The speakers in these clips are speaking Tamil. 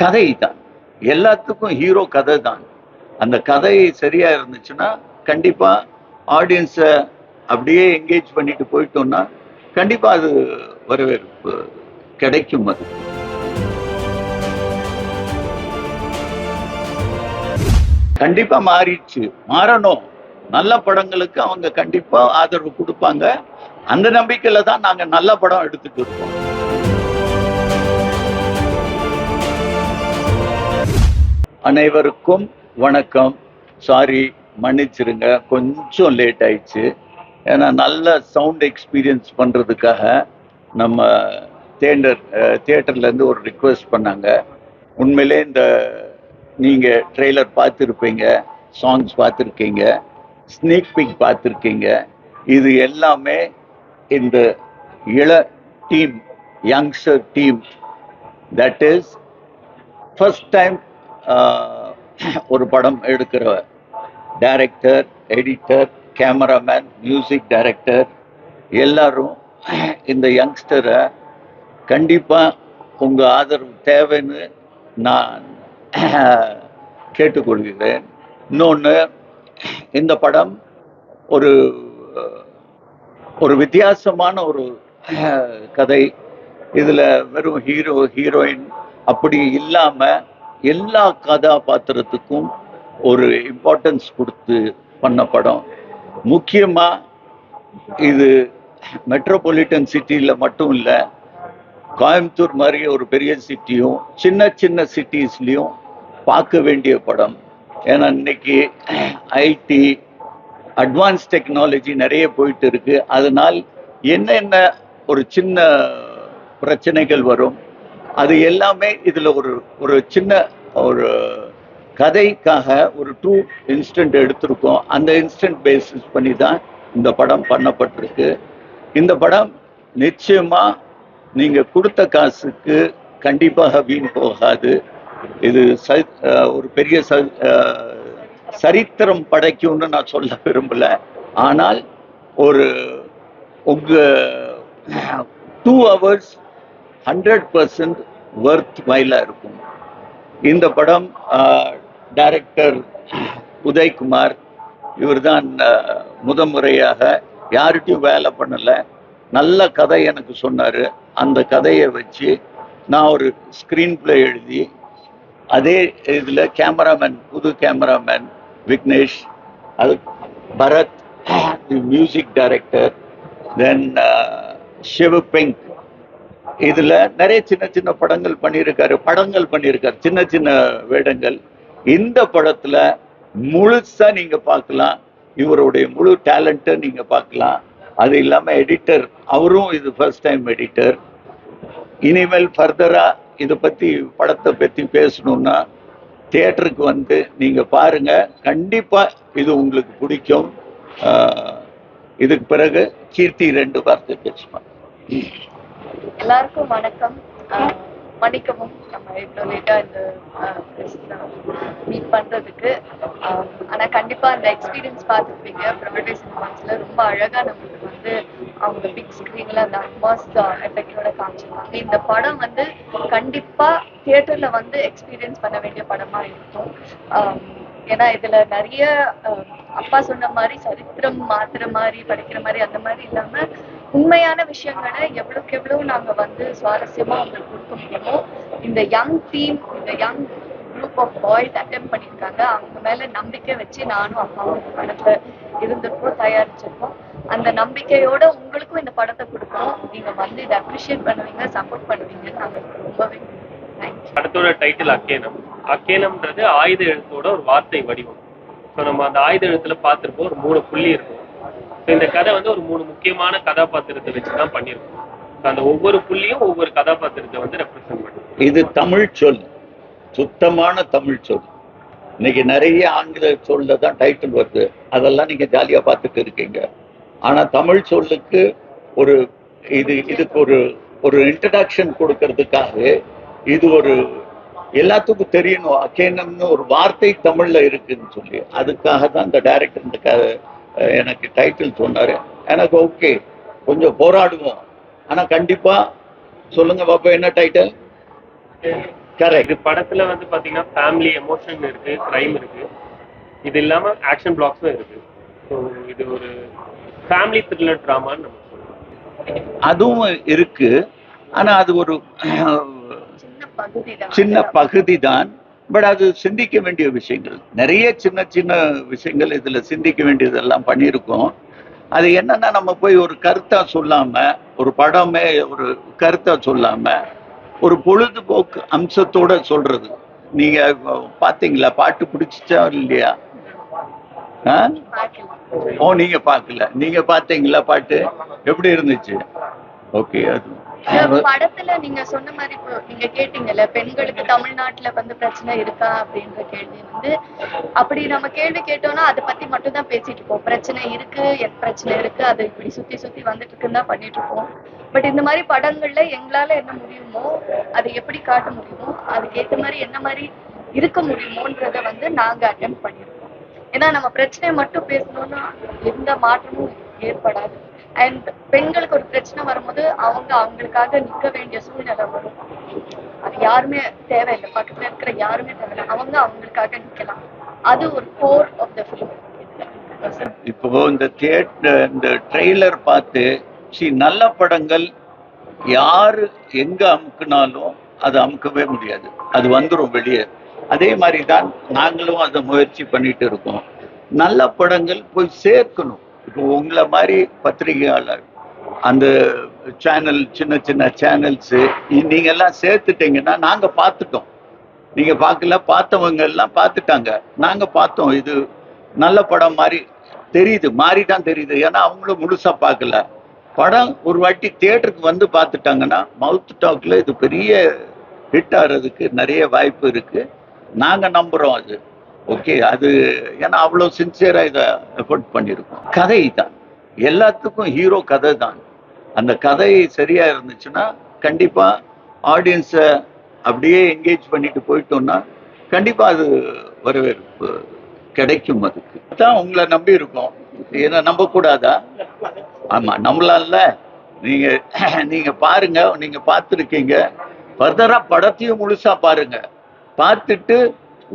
கதை தான் எல்லாத்துக்கும் ஹீரோ கதை தான். அந்த கதை சரியா இருந்துச்சுன்னா கண்டிப்பா ஆடியன்ஸை அப்படியே என்கேஜ் பண்ணிட்டு போயிட்டோம்னா கண்டிப்பா அது வரவேற்பு கிடைக்கும் அது. கண்டிப்பா மாறிடுச்சு. மாறணும். நல்ல படங்களுக்கு அவங்க கண்டிப்பா ஆதரவு கொடுப்பாங்க. அந்த நம்பிக்கையில தான் நாங்க நல்ல படம் எடுத்துட்டு இருக்கோம். அனைவருக்கும் வணக்கம். சாரி மன்னிச்சிருங்க. கொஞ்சம் லேட் ஆயிடுச்சு. ஏன்னா நல்ல சவுண்ட் எக்ஸ்பீரியன்ஸ் பண்ணுறதுக்காக நம்ம தேட்டர் தேட்டர்லேருந்து ஒரு ரிக்வெஸ்ட் பண்ணாங்க. உண்மையிலே இந்த நீங்கள் ட்ரெய்லர் பார்த்துருப்பீங்க சாங்ஸ் பார்த்துருக்கீங்க ஸ்னீக் பிக் பார்த்துருக்கீங்க. இது எல்லாமே இந்த இள team youngster team that is first time ஒரு படம் எடுக்கிற director editor cameraman music director எல்லாரும் இந்த யங்ஸ்டரை கண்டிப்பாக உங்கள் ஆதரவு தேவைன்னு நான் கேட்டுக்கொள்கிறேன். இன்னொன்று இந்த படம் ஒரு ஒரு வித்தியாசமான ஒரு கதை. இதில் வெறும் ஹீரோ ஹீரோயின் அப்படி இல்லாமல் எல்லா கதாபாத்திரத்துக்கும் ஒரு இம்பார்ட்டன்ஸ் கொடுத்து பண்ண படம். முக்கியமாக இது மெட்ரோபாலிட்டன் சிட்டியில் மட்டும் இல்லை கோயம்புத்தூர் மாதிரி ஒரு பெரிய சிட்டியும் சின்ன சின்ன சிட்டிஸ்லேயும் பார்க்க வேண்டிய படம். ஏன்னா இன்னைக்கு ஐடி அட்வான்ஸ் டெக்னாலஜி நிறைய போயிட்டு இருக்கு. அதனால் என்னென்ன ஒரு சின்ன பிரச்சனைகள் வரும் அது எல்லாமே இதில் ஒரு ஒரு சின்ன ஒரு கதைக்காக ஒரு டூ இன்ஸ்டன்ட் எடுத்திருக்கோம். அந்த இன்ஸ்டன்ட் பேசிஸ் பண்ணி தான் இந்த படம் பண்ணப்பட்டிருக்கு. இந்த படம் நிச்சயமாக நீங்கள் கொடுத்த காசுக்கு கண்டிப்பாக வீண் போகாது. இது ச- ஒரு பெரிய ச- சரித்திரம் படைக்கும்னு நான் சொல்ல விரும்பல. ஆனால் ஒரு உங்க two hours hundred percent worth மைலாக இருக்கும். இந்த படம் டைரக்டர் உதய்குமார் இவர்தான் அஹ், முதமுறையாக யார்கிட்டையும் வேலை பண்ணலை. நல்ல கதை எனக்கு சொன்னார். அந்த கதையை வச்சு நான் ஒரு ஸ்க்ரீன் பிளே எழுதி அதே இதில் கேமராமேன் புது கேமராமேன் விக்னேஷ் அது Bharath music director then Siva pink இதுல நிறைய சின்ன சின்ன படங்கள் பண்ணியிருக்காரு படங்கள் பண்ணியிருக்காரு சின்ன சின்ன வேடங்கள். இந்த படத்துல முழுசா நீங்க பார்க்கலாம். இவருடைய முழு டேலண்ட்டை நீங்க பார்க்கலாம். அது இல்லாம எடிட்டர் அவரும் இது ஃபர்ஸ்ட் டைம் எடிட்டர் இனிமேல் ஃபர்தரா இதை பத்தி படத்தை பத்தி பேசணும்னா தியேட்டருக்கு வந்து நீங்க பாருங்க. கண்டிப்பா இது உங்களுக்கு பிடிக்கும். இதுக்கு பிறகு கீர்த்தி ரெண்டு வார்த்தை பேசுவாங்க எல்லாருக்கும் வணக்கம். ஆஹ் மன்னிக்கவும் நம்ம இவ்வளோ லேட்டாக இந்த மீட் பண்றதுக்கு. ஆஹ் ஆனா கண்டிப்பா அந்த எக்ஸ்பீரியன்ஸ் பார்த்துருப்பீங்க ப்ரொமேட்டரி சினிமாஸ்ல ரொம்ப அழகா நம்மளுக்கு வந்து அவங்க பிக் ஸ்க்ரீனில் அந்த அட்மாஸ் எஃபெக்டோட காமிச்சிருக்காங்க. இந்த படம் வந்து கண்டிப்பா தியேட்டர்ல வந்து எக்ஸ்பீரியன்ஸ் பண்ண வேண்டிய படமா இருக்கும். ஆஹ் ஏன்னா இதுல நிறைய அப்பா சொன்ன மாதிரி சரித்திரம் மாத்துற மாதிரி படிக்கிற மாதிரி அந்த மாதிரி இல்லாம உண்மையான விஷயங்களை எவ்வளவுக்கு எவ்வளவு நாங்க வந்து சுவாரஸ்யமா அவங்களுக்கு கொடுக்க முடியுமோ இந்த யங் டீம் இந்த young group of boys attempt பண்ணியிருக்காங்க. அவங்க மேல நம்பிக்கை வச்சு நானும் அப்பாவும் இந்த படத்தை இருந்திருக்கோம் தயாரிச்சிருக்கோம். அந்த நம்பிக்கையோட உங்களுக்கும் இந்த படத்தை கொடுக்கணும். நீங்க வந்து இதை அப்ரிஷியேட் பண்ணுவீங்க சப்போர்ட் பண்ணுவீங்கன்னு நாங்கள் ரொம்பவே படத்தோட டைட்டில் அக்கேனம் அக்கேனம்ன்றது ஆயுத எழுத்தோட ஒரு வார்த்தை வடிவம். ஸோ நம்ம அந்த ஆயுத எழுத்துல பார்த்துருப்போம் ஒரு மூணு புள்ளி இருக்கும். இந்த கதை வந்து ஒரு மூணு முக்கியமான கதாபாத்திரத்தை வச்சு தான் பண்ணியிருக்கோம் அந்த ஒவ்வொரு புள்ளியும் ஒவ்வொரு கதாபாத்திரத்தை வந்து ரெப்ரசென்ட் பண்ணும் இது தமிழ் சொல். சுத்தமான தமிழ் சொல். இன்னைக்கு நிறைய ஆங்கில சொல்ல தான் டைட்டில் வருது. அதெல்லாம் நீங்க ஜாலியா பார்த்துட்டு இருக்கீங்க. ஆனா தமிழ் சொல்லுக்கு ஒரு இது இதுக்கு ஒரு ஒரு இன்ட்ரடக்ஷன் கொடுக்கறதுக்காக இது ஒரு எல்லாத்துக்கும் தெரியணும். அக்கேனம்னு ஒரு வார்த்தை தமிழ்ல இருக்குன்னு சொல்லி. அதுக்காக தான் இந்த டைரக்டர் இந்த எனக்கு டைட்டில் சொன்னாரு எனக்கு ஓகே கொஞ்சம் போராடுவோம். ஆனா கண்டிப்பா சொல்லுங்க பாப்பா என்ன டைட்டில் கரெக்ட் இது படத்துல வந்து பாத்தீங்கன்னா ஃபேமிலி எமோஷன் இருக்கு கிரைம் இருக்கு. இது இல்லாம ஆக்ஷன் பிளாக்ஸும் இருக்கு. ஸோ இது ஒரு ஃபேமிலி த்ரில்லர் ட்ராமான்னு நம்ம சொல்லலாம். அதுவும் இருக்கு. ஆனா அது ஒரு சின்ன பகுதி தான் பட் அது சிந்திக்க வேண்டிய விஷயங்கள். நிறைய சின்ன சின்ன விஷயங்கள் இதுல சிந்திக்க வேண்டியதெல்லாம் பண்ணியிருக்கோம். அது என்னன்னா நம்ம போய் ஒரு கருத்தா சொல்லாம ஒரு படமே ஒரு கருத்தா சொல்லாம ஒரு பொழுதுபோக்கு அம்சத்தோட சொல்றது. நீங்க பாத்தீங்களா பாட்டு பிடிச்சிச்சா இல்லையா? ஆ? ஓ நீங்க பார்க்கல. நீங்க பாத்தீங்களா பாட்டு? எப்படி இருந்துச்சு? ஓகே அது படத்துல நீங்க சொன்ன மாதிரி இப்போ நீங்க கேட்டீங்கல்ல பெண்களுக்கு தமிழ்நாட்டுல வந்து பிரச்சனை இருக்கா அப்படின்ற கேள்வி வந்து அப்படி நம்ம கேள்வி கேட்டோம்னா அதை பத்தி மட்டும் தான் பேசிட்டு இருப்போம். பிரச்சனை இருக்கு என் பிரச்சனை இருக்கு அது இப்படி சுத்தி சுத்தி வந்துட்டு இருக்குன்னு தான் பண்ணிட்டு இருப்போம். பட் இந்த மாதிரி படங்கள்ல எங்களால என்ன முடியுமோ அதை எப்படி காட்ட முடியுமோ அதுக்கு ஏத்த மாதிரி என்ன மாதிரி இருக்க முடியுமோன்றத வந்து நாங்க அட்டம் பண்ணிருக்கோம் ஏன்னா நம்ம பிரச்சனையை மட்டும் பேசணும்னா எந்த மாற்றமும் ஏற்படாது. அண்ட் பெண்களுக்கு ஒரு பிரச்சனை வரும்போது அவங்க அவங்களுக்காக நிற்க வேண்டிய சூழ்நிலை வரும். அது யாருமே தேவையில்லை. பக்கத்துல இருக்கிற யாருமே தேவையில்லை. அவங்க அவங்களுக்காக நிக்கலாம் அது ஒரு கோர் ஆஃப் த ஃபிலிம் இப்போ இந்த தியேட்டர் இந்த ட்ரெய்லர் பார்த்து சி நல்ல படங்கள் யாரு எங்க அமுக்குனாலும் அது அமுக்கவே முடியாது. அது வந்துடும் வெளியே. அதே மாதிரி தான் நாங்களும் அதை முயற்சி பண்ணிட்டு இருக்கோம். நல்ல படங்கள் போய் சேர்க்கணும். இப்போ உங்களை மாதிரி பத்திரிகையாளர் அந்த சேனல் சின்ன சின்ன சேனல்ஸு நீங்கள்லாம் சேர்த்துட்டீங்கன்னா நாங்கள் பார்த்துட்டோம். நீங்கள் பார்க்கல பார்த்தவங்க எல்லாம் பார்த்துட்டாங்க. நாங்கள் பார்த்தோம். இது நல்ல படம் மாதிரி தெரியுது. மாறி தான் தெரியுது. ஏன்னா அவங்களும் முழுசாக பார்க்கல. படம் ஒரு வாட்டி தேட்டருக்கு வந்து பார்த்துட்டாங்கன்னா மவுத் டாக்ல இது பெரிய ஹிட் ஆகிறதுக்கு நிறைய வாய்ப்பு இருக்குது நாங்கள் நம்புகிறோம் அது. ஓகே அது ஏன்னா அவ்வளோ சின்சியரா இதை எஃபோர்ட் பண்ணியிருக்கோம். கதை தான் எல்லாத்துக்கும் ஹீரோ கதை தான் அந்த கதை சரியா இருந்துச்சுன்னா கண்டிப்பா ஆடியன்ஸை அப்படியே என்கேஜ் பண்ணிட்டு போயிட்டோம்னா கண்டிப்பா அது வரவேற்பு கிடைக்கும் அதுக்கு. தான் உங்களை நம்பி இருக்கோம். ஏன்னா நம்ப கூடாதா ஆமாம் நம்மளால. நீங்க நீங்க பாருங்க நீங்க பார்த்துருக்கீங்க. ஃபர்தரா படத்தையும் முழுசா பாருங்க. பார்த்துட்டு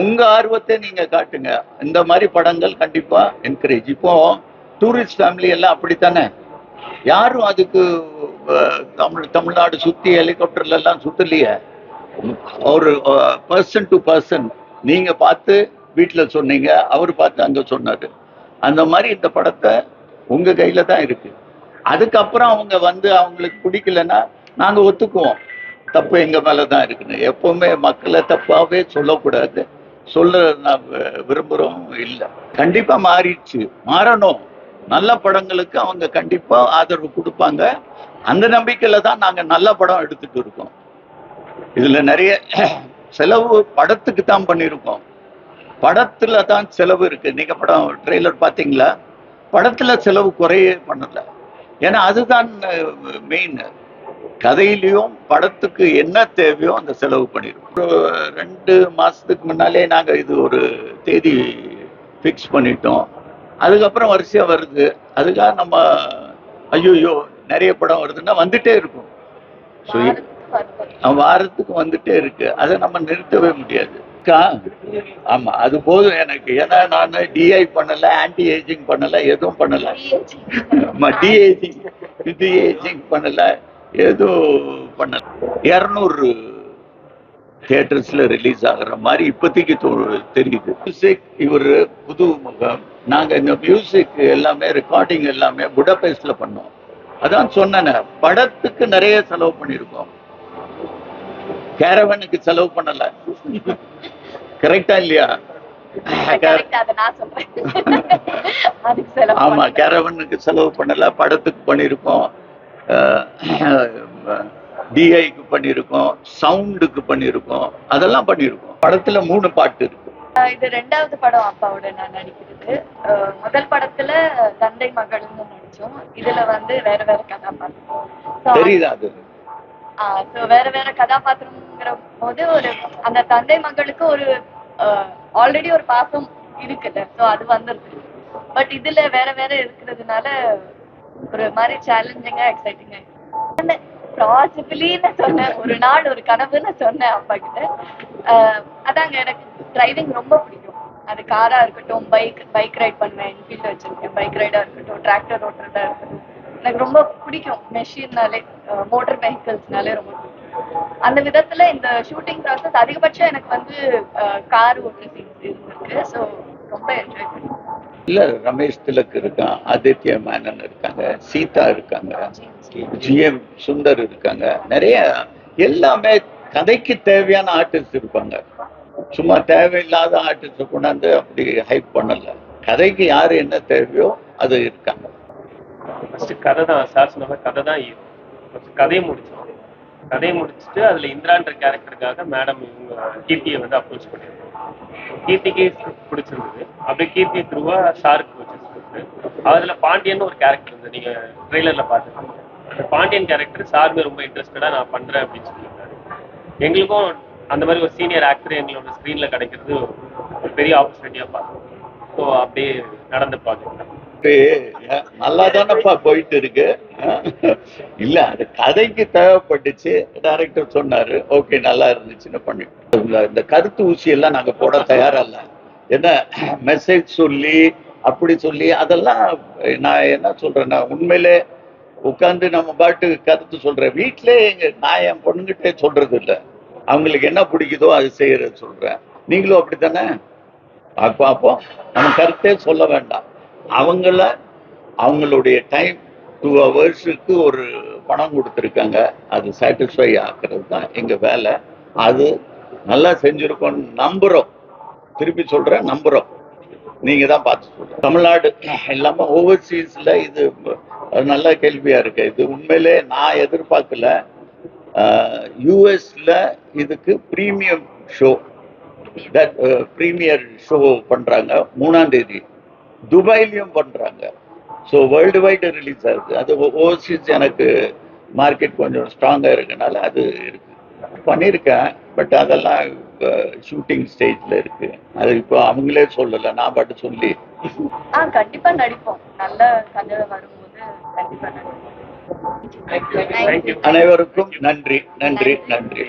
உங்க ஆர்வத்தை நீங்க காட்டுங்க. இந்த மாதிரி படங்கள் கண்டிப்பா என்கரேஜ் இப்போ டூரிஸ்ட் ஃபேமிலி எல்லாம் அப்படித்தானே? யாரும் அதுக்கு தமிழ் தமிழ்நாடு சுத்தி ஹெலிகாப்டர்ல எல்லாம் சுத்தலையே. ஒரு பர்சன் டு பர்சன் நீங்க பார்த்து வீட்டில் சொன்னீங்க அவர் பார்த்து அங்க சொன்னாரு. அந்த மாதிரி இந்த படத்தை உங்க கையில தான் இருக்கு. அதுக்கப்புறம் அவங்க வந்து அவங்களுக்கு பிடிக்கலன்னா நாங்க ஒத்துக்குவோம். தப்பு எங்க மேலதான் இருக்குன்னு. எப்பவுமே மக்களை தப்பாவே சொல்லக்கூடாது. சொல்ல நான் வி- விரும்புறோம் இல்லை. கண்டிப்பா மாறிடுச்சு. மாறணும். நல்ல படங்களுக்கு அவங்க கண்டிப்பா ஆதரவு கொடுப்பாங்க. அந்த நம்பிக்கையில தான் நாங்க நல்ல படம் எடுத்துட்டு இருக்கோம். இதுல நிறைய செலவு படத்துக்கு தான் பண்ணியிருக்கோம். படத்துல தான் செலவு இருக்கு. நீங்க படம் ட்ரெய்லர் பாத்தீங்களா படத்துல செலவு குறையே பண்ணல. ஏன்னா அதுதான் மெயின். கதையிலையும் படத்துக்கு என்ன தேவையோ அந்த செலவு ஒரு ரெண்டு மாசத்துக்கு முன்னாலே நாங்க இது ஒரு தேதி ஃபிக்ஸ் பண்ணிட்டோம். அதுக்கப்புறம் வரிசையா வருது. அதுக்காக நம்ம ஐயோ நிறைய படம் வருதுன்னா வந்துட்டே இருக்கும். ஸோ வாரத்துக்கு வந்துட்டே இருக்கு. அதை நம்ம நிறுத்தவே முடியாது. ஆமா அது போதும் எனக்கு. ஏன்னா நான் டிஐ பண்ணல ஆன்டி ஏஜிங் பண்ணல எதுவும் பண்ணல. ஆமா டி ஏஜிங் டி ஏஜிங் பண்ணல. எதுவும் பண்ணல இரநூறு தியேட்டர்ஸ்ல ரிலீஸ் ஆகுற மாதிரி இப்போதைக்கு தெரியுது. மியூசிக் இவர் புது முகம். நாங்க இந்த மியூசிக் எல்லாமே ரெக்கார்டிங் எல்லாமே புடபெஸ்ட்ல பண்ணோம். அதான் சொன்னேனே படத்துக்கு நிறைய செலவு பண்ணியிருக்கோம். கேரவனுக்கு செலவு பண்ணல. கரெக்டா இல்லையா? ஆமா. கேரவனுக்கு செலவு பண்ணல. படத்துக்கு பண்ணியிருக்கோம். டிஐக்கு பண்ணியிருக்கோம் சவுண்டுக்கு பண்ணியிருக்கோம் அதெல்லாம் பண்ணியிருக்கோம். படத்துல மூணு பாட்டு இருக்கு. இது ரெண்டாவது படம் அப்பாவோட நான் நடிக்கிறது. முதல் படத்துல தந்தை மகள்னு நடிச்சோம். இதுல வந்து வேற வேற கதாபாத்திரம். தெரியுதா அது? so வேற வேற கதாபாத்திரம்ங்கிற போது ஒரு அந்த தந்தை மகளுக்கு ஒரு ஆல்ரெடி ஒரு பாசம் இருக்குல்ல. சோ அது வந்துருது பட் இதுல வேற வேற இருக்கிறதுனால ஒரு மாதிரி சேலஞ்சிங்கா எக்ஸைட்டிங்கா பாசிபிளின்னு சொன்னேன். ஒரு நாள் ஒரு கனவுன்னு சொன்னேன் அப்பா கிட்ட அதாங்க எனக்கு டிரைவிங் ரொம்ப பிடிக்கும். அது காரா இருக்கட்டும் பைக் பைக் ரைட் பண்ணுவேன். என்ஃபீல்டு வச்சிருக்கேன். பைக் ரைடா இருக்கட்டும் டிராக்டர் ஓட்டுறதா இருக்கட்டும். எனக்கு ரொம்ப பிடிக்கும். மெஷின்னாலே மோட்டர் வெஹிக்கிள்ஸ்னாலே ரொம்ப பிடிக்கும். அந்த விதத்துல இந்த ஷூட்டிங் ப்ராசஸ் அதிகபட்சம் எனக்கு வந்து கார் ஓட்டுற சீன்ஸ் இருந்திருக்கு. ஸோ ரொம்ப என்ஜாய் பண்ணுவேன் இல்ல ரமேஷ் திலக் இருக்கான் ஆதித்ய மேனன் இருக்காங்க சீதா இருக்காங்க ஜிஎம் சுந்தர் இருக்காங்க நிறைய எல்லாமே கதைக்கு தேவையான ஆர்டிஸ்ட் இருப்பாங்க. சும்மா தேவையில்லாத ஆர்டிஸ்ட் கொண்டாந்து அப்படி ஹைப் பண்ணல. கதைக்கு யாரு என்ன தேவையோ அது இருக்காங்க. ஃபர்ஸ்ட் கதை தான் சார் சொன்ன கதை தான் கதையை முடிச்சோம். கதையை முடிச்சுட்டு அதுல இந்திரான்ற கேரக்டருக்காக மேடம் இவங்க கீர்த்தியை வந்து அப்ரோச் பண்ணியிருந்தோம் கீர்த்திக்கு பிடிச்சிருந்தது. அப்படியே கீர்த்தி த்ரூவா சாருக்கு வச்சு அதுல பாண்டியன் ஒரு கேரக்டர் இருந்தது. நீங்க ட்ரெய்லர்ல பார்த்துருக்கீங்க அந்த பாண்டியன் கேரக்டர் சாருமே ரொம்ப இன்ட்ரெஸ்டடா நான் பண்றேன் அப்படின்னு சொல்லியிருந்தாரு. எங்களுக்கும் அந்த மாதிரி ஒரு சீனியர் ஆக்டர் எங்களோட ஸ்கிரீன்ல கிடைக்கிறது ஒரு பெரிய ஆப்பர்ச்சுனிட்டியா பார்த்தோம் இப்போ அப்படியே நடந்து ப்ராஜெக்ட் நல்லா தானப்பா போயிட்டு இருக்கு இல்ல அது கதைக்கு தேவைப்பட்டுச்சு டைரக்டர் சொன்னாரு ஓகே நல்லா இருந்துச்சுன்னு பண்ணிட்டோம். இந்த- கருத்து ஊசி எல்லாம் நாங்க போட தயாரா இல்ல. என்ன மெசேஜ் சொல்லி அப்படி சொல்லி அதெல்லாம் நான் என்ன சொல்றேன்னா உண்மையிலே உட்காந்து நம்ம பாட்டு கருத்து சொல்றேன் வீட்டிலே எங்க நான் என் பொண்ணுகிட்டே சொல்றது இல்லை அவங்களுக்கு என்ன பிடிக்குதோ அது செய்யறது சொல்றேன். நீங்களும் அப்படித்தானே? அப்போ அப்போ நம்ம கருத்தே சொல்ல வேண்டாம். அவங்கள அவங்களுடைய டைம் டூ ஹவர்ஸுக்கு ஒரு பணம் கொடுத்துருக்காங்க. அது சாட்டிஸ்ஃபை ஆக்குறது தான் எங்கள் வேலை. அது நல்லா செஞ்சுருக்கோம் நம்புகிறோம் திருப்பி சொல்கிறேன் நம்புகிறோம் நீங்கள் தான் பார்த்து சொல்கிறோம் தமிழ்நாடு இல்லாமல் ஓவர்சீஸில் இது நல்ல கேள்வியாக இருக்கு. இது உண்மையிலே நான் எதிர்பார்க்கல. யூஎஸில் இதுக்கு ப்ரீமியம் ஷோ ப்ரீமியர் ஷோ பண்றாங்க. மூணாம் தேதி. துபாயிலையும் பண்றாங்க. ஸோ வேர்ல்டு வைடு ரிலீஸ் ஆகுது. அது ஓவர்சீஸ் எனக்கு மார்க்கெட் கொஞ்சம் ஸ்ட்ராங்கா இருக்கனால அது இருக்கு. பண்ணியிருக்கேன் பட் அதெல்லாம் ஷூட்டிங் ஸ்டேஜ்ல இருக்கு. அது இப்போ அவங்களே சொல்லல. நான் பாட்டு சொல்லி. ஆ கண்டிப்பா நடிப்போம். நல்ல கதை வரும்போது கண்டிப்பா நடிப்போம். தேங்க்யூ அனைவருக்கும் நன்றி. நன்றி. நன்றி.